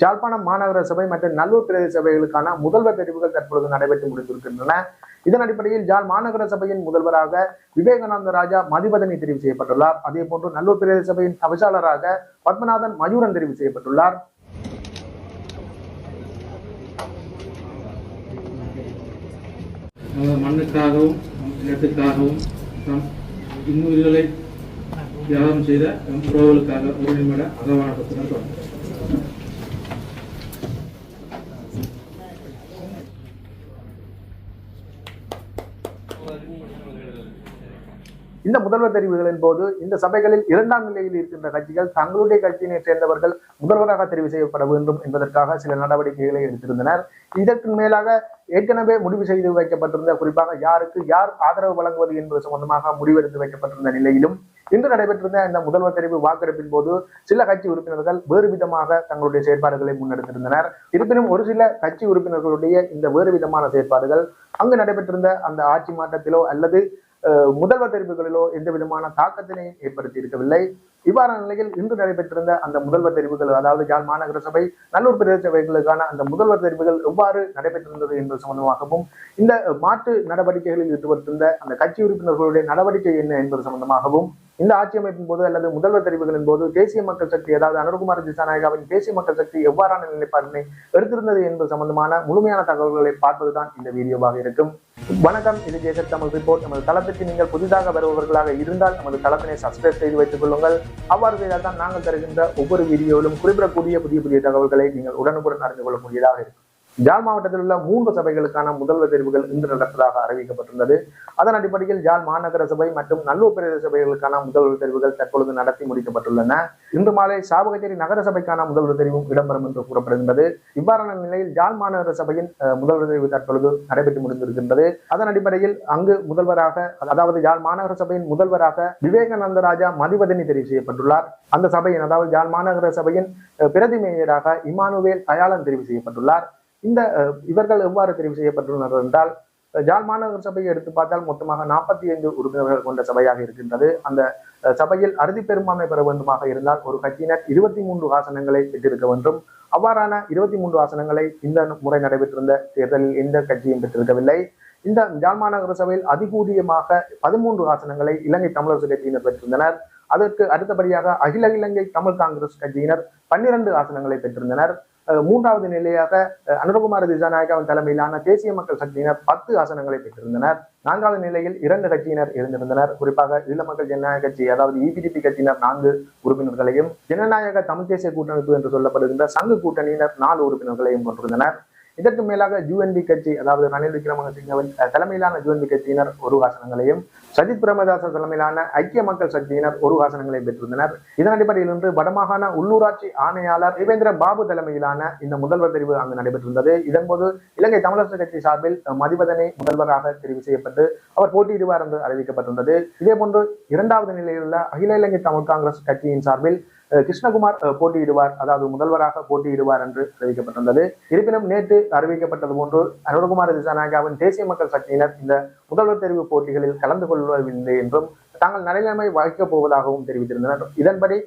ஜாழ்ப்பாணம் மாநகர சபை மற்றும் நல்லூர் பிரதேச சபைகளுக்கான முதல்வர் தெரிவுகள் தற்பொழுது நடைபெற்று முடிந்திருக்கின்றன. இதன் அடிப்படையில் ஜாழ் மாநகர சபையின் முதல்வராக விவேகானந்த ராஜா மதிவதனி தெரிவு செய்யப்பட்டுள்ளார். அதே போன்று நல்லூர் பிரதேச சபையின் தவிசாளராக பத்மநாதன் மயூரன் தெரிவு செய்யப்பட்டுள்ளார். மண்ணுக்காகவும் நம் இனத்துக்காகவும் இன்னுயிர்களை தியாகம் செய்த நம் உறவுகளுக்காக ஒரு நிமிட பத்திரம் தொடங்கும் Thank you. இந்த முதல்வர் தெரிவுகளின் போது இந்த சபைகளில் இரண்டாம் நிலையில் இருக்கின்ற கட்சிகள் தங்களுடைய கட்சியினை சேர்ந்தவர்கள் முதல்வராக தெரிவு செய்யப்பட வேண்டும் என்பதற்காக சில நடவடிக்கைகளை எடுத்திருந்தனர். இதற்கு மேலாக ஏற்கனவே முடிவு செய்து வைக்கப்பட்டிருந்த குறிப்பாக யாருக்கு யார் ஆதரவு வழங்குவது என்பது சம்பந்தமாக முடிவெடுத்து வைக்கப்பட்டிருந்த நிலையிலும் இன்று நடைபெற்றிருந்த இந்த முதல்வர் தெரிவு வாக்கெடுப்பின் போது சில கட்சி உறுப்பினர்கள் வேறு விதமாக தங்களுடைய செயற்பாடுகளை முன்னெடுத்திருந்தனர். இருப்பினும் ஒரு சில கட்சி உறுப்பினர்களுடைய இந்த வேறு விதமான செயற்பாடுகள் அங்கு நடைபெற்றிருந்த அந்த ஆட்சி மாற்றத்திலோ அல்லது முதல்வர் தெரிவுகளிலோ எந்த விதமான தாக்கத்தினை ஏற்படுத்தி இருக்கவில்லை இவ்வாறான நிலையில் இன்று நடைபெற்றிருந்த அந்த முதல்வர் தெரிவுகள் அதாவது யாழ் மாநகர சபை நல்லூர் பிரதேச சபைகளுக்கான அந்த முதல்வர் தெரிவுகள் எவ்வாறு நடைபெற்றிருந்தது என்பது சம்பந்தமாகவும் இந்த மாற்று நடவடிக்கைகளில் ஈடுபட்டிருந்த அந்த கட்சி உறுப்பினர்களுடைய நடவடிக்கை என்ன என்பது சம்பந்தமாகவும் இந்த ஆட்சி அமைப்பின் போது அல்லது முதல்வர் தெரிவுகளின் போது தேசிய மக்கள் சக்தி அதாவது அனுகுமார் திசாநாயகாவின் தேசிய மக்கள் சக்தி எவ்வாறான நிலைப்பாட்டினை எடுத்திருந்தது என்பது சம்பந்தமான முழுமையான தகவல்களை பார்ப்பதுதான் இந்த வீடியோவாக இருக்கும். வணக்கம் இது ஜேசப் தமிழ் ரிப்போர்ட் நமது தளத்திற்கு நீங்கள் புதிதாக வருபவர்களாக இருந்தால் நமது தளத்தினை சப்ஸ்கிரைப் செய்து வைத்துக் கொள்ளுங்கள். அவ்வாறு செய்தால் தான் நாங்கள் தருகின்ற ஒவ்வொரு வீடியோவிலும் குறிப்பிடக்கூடிய புதிய புதிய தகவல்களை நீங்கள் உடனுக்குடன் அறிந்து கொள்ள முடியதாக இருக்கும். ஜாழ் மாவட்டத்தில் உள்ள மூன்று சபைகளுக்கான முதல்வர் தேர்வுகள் இன்று நடப்பதாக அறிவிக்கப்பட்டுள்ளது. அதன் அடிப்படையில் ஜாழ் மாநகர சபை மற்றும் நல்லூர் பிரதேச சபைகளுக்கான முதல்வர் தேர்வுகள் தற்பொழுது நடத்தி முடிக்கப்பட்டுள்ளன. இன்று மாலை சாவகச்சேரி நகர சபைக்கான முதல்வர் தெரிவும் இடம்பெறும் என்று கூறப்படுகின்றது. இவ்வாறான நிலையில் ஜாழ் மாநகர சபையின் முதல்வர் தெரிவு தற்பொழுது நடைபெற்று முடிந்திருக்கின்றது. அதன் அடிப்படையில் அங்கு முதல்வராக அதாவது ஜாழ் மாநகர சபையின் முதல்வராக விவேகானந்த ராஜா மதிவதனி தெரிவு செய்யப்பட்டுள்ளார். அந்த சபையின் அதாவது ஜாழ் மாநகர சபையின் அஹ், பிரதி மேயராக இமானுவேல் தயாளன் தெரிவு செய்யப்பட்டுள்ளார். இந்த இவர்கள் எவ்வாறு தெரிவு செய்யப்பட்டுள்ளனர் என்றால் ஜாழ் மாநகர சபையை எடுத்து பார்த்தால் மொத்தமாக நாற்பத்தி ஐந்து உறுப்பினர்கள் கொண்ட சபையாக இருக்கின்றது. அந்த சபையில் அறுதி பெரும்பான்மை பெற வேண்டுமாக இருந்தால் ஒரு கட்சியினர் இருபத்தி மூன்று ஆசனங்களை பெற்றிருக்க வேண்டும். அவ்வாறான இருபத்தி மூன்று ஆசனங்களை இந்த முறை நடைபெற்றிருந்த தேர்தலில் எந்த கட்சியும் பெற்றிருக்கவில்லை. இந்த ஜாழ் மாநகர சபையில் அதிகூடியமாக பதிமூன்று ஆசனங்களை இலங்கை தமிழரசு கட்சியினர் பெற்றிருந்தனர். அதற்கு அடுத்தபடியாக அகில இலங்கை தமிழ் காங்கிரஸ் கட்சியினர் பன்னிரண்டு ஆசனங்களை பெற்றிருந்தனர். மூன்றாவது நிலையாக அனுரகுமார திசாநாயகாவின் தலைமையிலான தேசிய மக்கள் சக்தியினர் பத்து ஆசனங்களை பெற்றிருந்தனர். நான்காவது நிலையில் இரண்டு கட்சியினர் இருந்திருந்தனர். குறிப்பாக ஈழ மக்கள் ஜனநாயக கட்சி அதாவது இபிடிபி கட்சியினர் நான்கு உறுப்பினர்களையும் ஜனநாயக தமிழ் தேசிய கூட்டமைப்பு என்று சொல்லப்படுகின்ற சங்கு கூட்டணியினர் நாலு உறுப்பினர்களையும் கொண்டிருந்தனர். இதற்கு மேலாக யூஎன்பி கட்சி அதாவது ரணில் விக்ரமசிங்கவின் தலைமையிலான யூஎன்பி கட்சியினர் ஒரு ஆசனங்களையும் சஜித் பிரேமதாச தலைமையிலான ஐக்கிய மக்கள் சக்தியினர் ஒரு ஆசனங்களையும் பெற்றிருந்தனர். இதன் அடிப்படையில் இன்று வடமாகாண உள்ளூராட்சி ஆணையாளர் தேவேந்திர பாபு தலைமையிலான இந்த முதல்வர் தெரிவு அங்கு நடைபெற்றிருந்தது. இதன்போது இலங்கை தமிழரசு கட்சி சார்பில் மதிவதனை முதல்வராக தெரிவு செய்யப்பட்டு அவர் போட்டியிடுவார் என்று அறிவிக்கப்பட்டிருந்தது. இதேபோன்று இரண்டாவது நிலையில் உள்ள அகில இலங்கை தமிழ் காங்கிரஸ் கட்சியின் சார்பில் கிருஷ்ணகுமார் போட்டியிடுவார். அதாவது முதல்வராக போட்டியிடுவார் என்று அறிவிக்கப்பட்டிருந்தது. இருப்பினும் நேற்று அறிவிக்கப்பட்டது போன்று அனுரகுமார் திசாநாயகாவின் தேசிய மக்கள் சக்தியினர் இந்த முதல்வர் தெரிவு போட்டிகளில் கலந்து கொள்வதில்லை என்றும் தாங்கள் நலநிலைமை வகிக்கப் போவதாகவும் தெரிவித்திருந்தனர். இதன்படி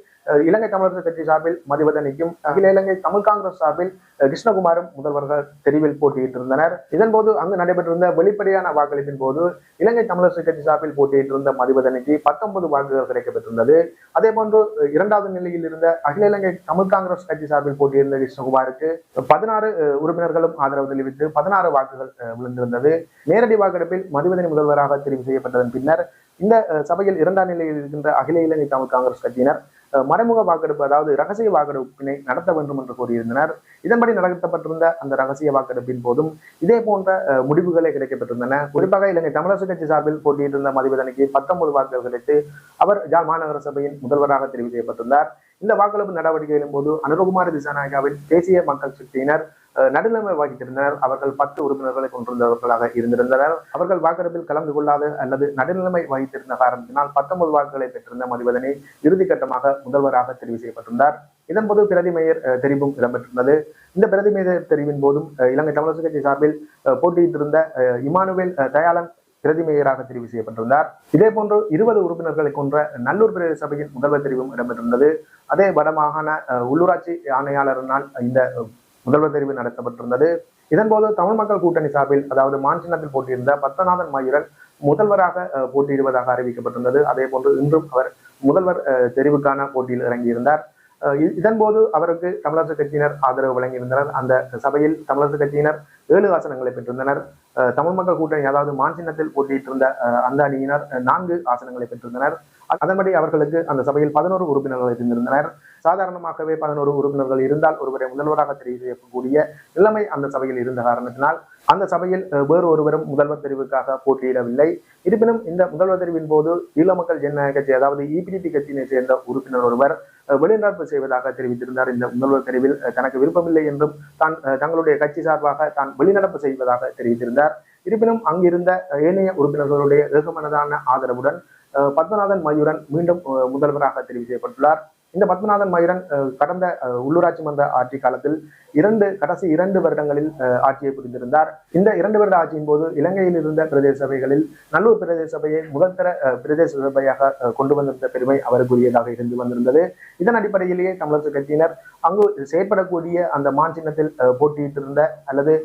இலங்கை தமிழர் கட்சி சார்பில் மதிவதனிக்கும் அகில இலங்கை தமிழ் காங்கிரஸ் சார்பில் கிருஷ்ணகுமாரும் முதல்வர்கள் தெரிவில் போட்டியிட்டிருந்தனர். இதன்போது அங்கு நடைபெற்றிருந்த வெளிப்படையான வாக்களிப்பின் போது இலங்கை தமிழரசு கட்சி சார்பில் போட்டியிட்டிருந்த மதிவதனிக்கு பத்தொன்பது வாக்குகள் கிடைக்கப்பெற்றிருந்தது அதே போன்று இரண்டாவது நிலையில் இருந்த அகில இலங்கை தமிழ் காங்கிரஸ் கட்சி சார்பில் போட்டியிருந்த கிருஷ்ணகுமாருக்கு பதினாறு உறுப்பினர்களும் ஆதரவு தெரிவித்து பதினாறு வாக்குகள் விழுந்திருந்தது. நேரடி வாக்கெடுப்பில் மதிவதனி முதல்வராக தெரிவு செய்யப்பட்டதன் பின்னர் இந்த சபையில் இரண்டாம் நிலையில் இருக்கின்ற அகில இலங்கை தமிழ் காங்கிரஸ் கட்சியினர் மறைமுக வாக்கெடுப்பு அதாவது ரகசிய வாக்கெடுப்பினை நடத்த வேண்டும் என்று கூறியிருந்தனர். இதன்படி நடத்தப்பட்டிருந்த அந்த ரகசிய வாக்கெடுப்பின் போதும் இதே போன்ற முடிவுகளை முடிவுகளே கிடைக்கப்பட்டிருந்தன குறிப்பாக இலங்கை தமிழரசு கட்சி சார்பில் போட்டியிட்டிருந்த மதிவதனிக்கு பத்தொன்பது வாக்குகள் கிடைத்து அவர் ஜாழ் மாநகர சபையின் முதல்வராக தெரிவு செய்யப்பட்டிருந்தார். இந்த வாக்களிப்பு நடவடிக்கைகளின் போது அனுரகுமார திசாநாயகாவின் தேசிய மக்கள் சக்தியினர் நடுநிலைமை வகித்திருந்தனர் அவர்கள் பத்து உறுப்பினர்களை கொண்டிருந்தவர்களாக இருந்திருந்தனர். அவர்கள் வாக்கெடுப்பில் கலந்து கொள்ளாத அல்லது நடுநிலைமை வகித்திருந்த காரணத்தினால் பத்தொன்பது வாக்குகளை பெற்றிருந்த மதிவதனை இறுதிக்கட்டமாக முதல்வராக தெரிவு செய்யப்பட்டிருந்தார். இதன்போது பிரதி மேயர் தெரிவும் இடம்பெற்றிருந்தது. இந்த பிரதி மேயர் தெரிவின் போதும் இலங்கை தமிழரசு கட்சி சார்பில் போட்டியிட்டிருந்த இமானுவேல் தயாளன் பிரதி மேயராக தெரிவு செய்யப்பட்டிருந்தார். இதே போன்று இருபது உறுப்பினர்களை கொன்ற நல்லூர் பிரதேச சபையின் முதல்வர் தெரிவும் இடம்பெற்றிருந்தது. அதே வடமாகாண உள்ளூராட்சி ஆணையாளரினால் இந்த முதல்வர் தெரிவு நடத்தப்பட்டிருந்தது. இதன்போது தமிழ் மக்கள் கூட்டணி சார்பில் அதாவது மான்சினத்தில் போட்டியிருந்த பத்மநாதன் மாயூரன் முதல்வராக போட்டியிடுவதாக அறிவிக்கப்பட்டிருந்தது. அதே போன்று இன்றும் அவர் முதல்வர் தெரிவுக்கான போட்டியில் இறங்கியிருந்தார். இதன்போது அவருக்கு தமிழரசு கட்சியினர் ஆதரவு வழங்கியிருந்தனர். அந்த சபையில் தமிழரசு கட்சியினர் ஏழு ஆசனங்களை பெற்றிருந்தனர். அஹ், தமிழ் மக்கள் கூட்டணி அதாவது மான் சின்னத்தில் போட்டியிட்டிருந்த அஹ், அந்த அணியினர் நான்கு ஆசனங்களை பெற்றிருந்தனர். அதன்படி அவர்களுக்கு அந்த சபையில் பதினோரு உறுப்பினர்கள் இருந்திருந்தனர் சாதாரணமாகவே பதினோரு உறுப்பினர்கள் இருந்தால் ஒருவரை முதல்வராக தெரிவு செய்யக்கூடிய நிலைமை அந்த சபையில் இருந்த காரணத்தினால் அந்த சபையில் வேறு ஒருவரும் முதல்வர் தெரிவுக்காக போட்டியிடவில்லை. இருப்பினும் இந்த முதல்வர் தெரிவின் போது ஈழ மக்கள் ஜனநாயக கட்சி அதாவது இபிடிபி கட்சியினை சேர்ந்த உறுப்பினர் ஒருவர் வெளிநடப்பு செய்வதாக தெரிவித்திருந்தார். இந்த முதல்வர் தெரிவில் தனக்கு விருப்பமில்லை என்றும் தான் தங்களுடைய கட்சி சார்பாக தான் வெளிநடப்பு செய்வதாக தெரிவித்திருந்தார். இருப்பினும் அங்கிருந்த ஏனைய உறுப்பினர்களுடைய ஏகமனதான ஆதரவுடன் பத்மநாதன் மயூரன் மீண்டும் முதல்வராக தெரிவு செய்யப்பட்டுள்ளார். இந்த பத்மநாதன் மயூரன் கடந்த உள்ளூராட்சி மன்ற ஆட்சி காலத்தில் இரண்டு கடைசி இரண்டு வருடங்களில் ஆட்சியை புரிந்திருந்தார். இந்த இரண்டு வருட ஆட்சியின் போது இலங்கையில் இருந்த பிரதேச சபைகளில் நல்லூர் பிரதேச சபையை முதல்தர பிரதேச சபையாக கொண்டு வந்திருந்த பெருமை அவருக்குரியதாக இருந்து வந்திருந்தது. இதன் அடிப்படையிலேயே தமிழரசு கட்சியினர் அங்கு செயற்படக்கூடிய அந்த மான் சின்னத்தில் போட்டியிட்டிருந்த அல்லது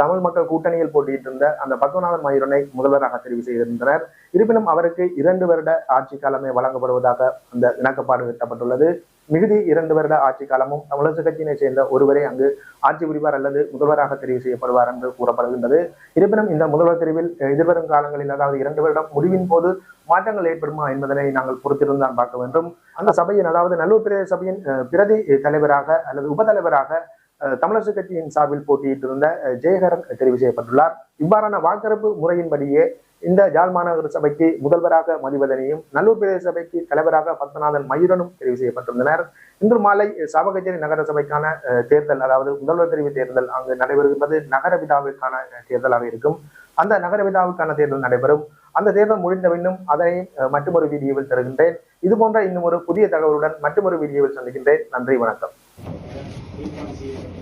தமிழ் மக்கள் கூட்டணியில் போட்டியிட்டிருந்த அந்த பத்மநாதன் மயூரனை முதல்வராக தெரிவு செய்திருந்தனர். இருப்பினும் அவருக்கு இரண்டு வருட ஆட்சி காலமே வழங்கப்படுவதாக அந்த இணக்கப்பாடு எட்டப்பட்டுள்ளது மிகுதி இரண்டு வருட ஆட்சி காலமும் தமிழரசு கட்சியினை சேர்ந்த ஒருவரே அங்கு ஆட்சி புரிவார் அல்லது முதல்வராக தெரிவு செய்யப்படுவார் என்று கூறப்படுகின்றது. இருப்பினும் இந்த முதல்வர் தெரிவில் எதிர்வரும் காலங்களில் அதாவது இரண்டு வருடம் முடிவின் போது மாற்றங்கள் ஏற்படுமா என்பதனை நாங்கள் பொறுத்திருந்தான் பார்க்க வேண்டும். அந்த சபையின் அதாவது நல்லூர் பிரதேச சபையின் பிரதி தலைவராக அல்லது உபதலைவராக தலைவராக தமிழரசு கட்சியின் சார்பில் போட்டியிட்டிருந்த ஜெயகரன் தெரிவு செய்யப்பட்டுள்ளார் இவ்வாறான வாக்கெடுப்பு முறையின்படியே இந்த ஜாழ் மாநகர சபைக்கு முதல்வராக மதிவதனையும் நல்லூர் பிரதேச சபைக்கு தலைவராக பத்மநாதன் மயூரனும் தெரிவு செய்யப்பட்டிருந்தனர் இன்று மாலை சாவகச்சேரி நகர சபைக்கான தேர்தல் அதாவது முதல்வர் தெரிவு தேர்தல் அங்கு நடைபெறுகின்றது. நகர விழாவிற்கான தேர்தலாக இருக்கும். அந்த நகர விழாவுக்கான தேர்தல் நடைபெறும். அந்த தேர்தல் முடிந்த பின்னும் அதனை மற்றொரு வீடியோவில் தருகின்றேன். இது போன்ற இன்னும் ஒரு புதிய தகவலுடன் மற்றொரு வீடியோவில் சந்திக்கின்றேன். நன்றி வணக்கம். சுரேஷன் வாங்க சுரேஷனா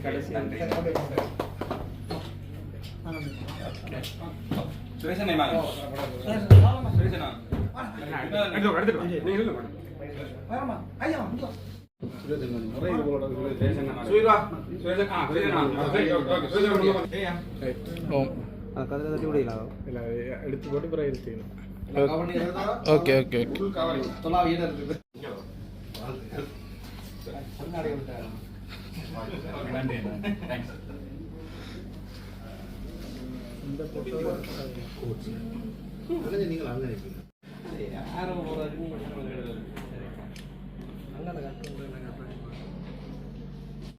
மேடம் சுரேஷன். சுரேஷன். எடுத்து போட்டு பிறகு இது செய்யணும் okay okay okay full cover. நன்றி தேங்க்ஸ் அங்கே